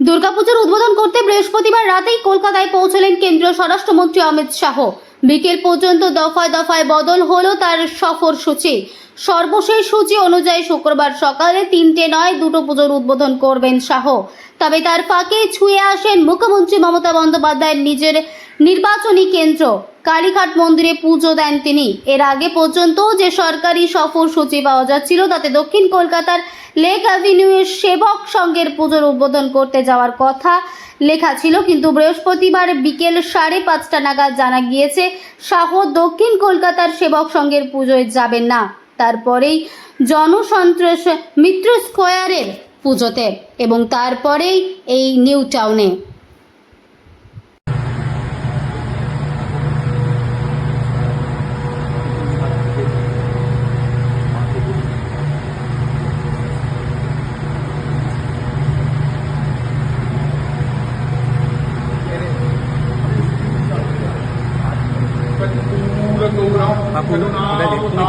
দুর্গাপুজোর উদ্বোধন করতে বৃহস্পতিবার রাতেই কলকাতায় পৌঁছলেন কেন্দ্রীয় স্বরাষ্ট্রমন্ত্রী অমিত শাহ। বিকেল পর্যন্ত দফায় দফায় বদল হল তার সফর সূচি। সর্বশেষ সূচি অনুযায়ী শুক্রবার সকালে তিনটে নয় দুটো পুজোর উদ্বোধন করবেন শাহ। তবে তার ফাঁকে ছুঁয়ে আসেন মুখ্যমন্ত্রী মমতা বন্দ্যোপাধ্যায়ের নিজের নির্বাচনী কেন্দ্র। কালীঘাট মন্দিরে পুজো দেন তিনি। এর আগে পর্যন্ত যে সরকারি সফর সূচি পাওয়া যাচ্ছিল, তাতে দক্ষিণ কলকাতার লেক অ্যাভিনিউয়ের সেবক সংঘের পুজোর উদ্বোধন করতে যাওয়ার কথা লেখা ছিল, কিন্তু বৃহস্পতিবার বিকেল সাড়ে পাঁচটা নাগাদ জানা গিয়েছে, শাহ দক্ষিণ কলকাতার সেবক সংঘের পুজোয় যাবেন না। তারপরেই জনসন্ত্রাস মিত্র স্কোয়ারের পুজোতে এবং তারপরেই এই নিউ টাউনে। আপনি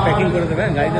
প্যাকিং করে দেবেন গাড়িতে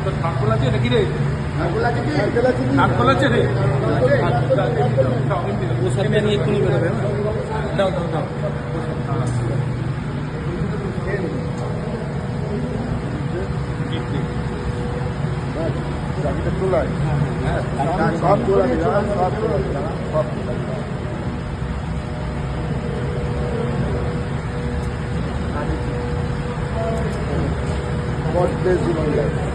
নাটকল আছে নাকি রে নাটকল আছে রে ও সাথে নিয়ে এক্ষুনি বেরোবে না দাও দাও দাও সব তোলা দিলাম সব তোলা দিলাম সব God bless you, my life. Strong.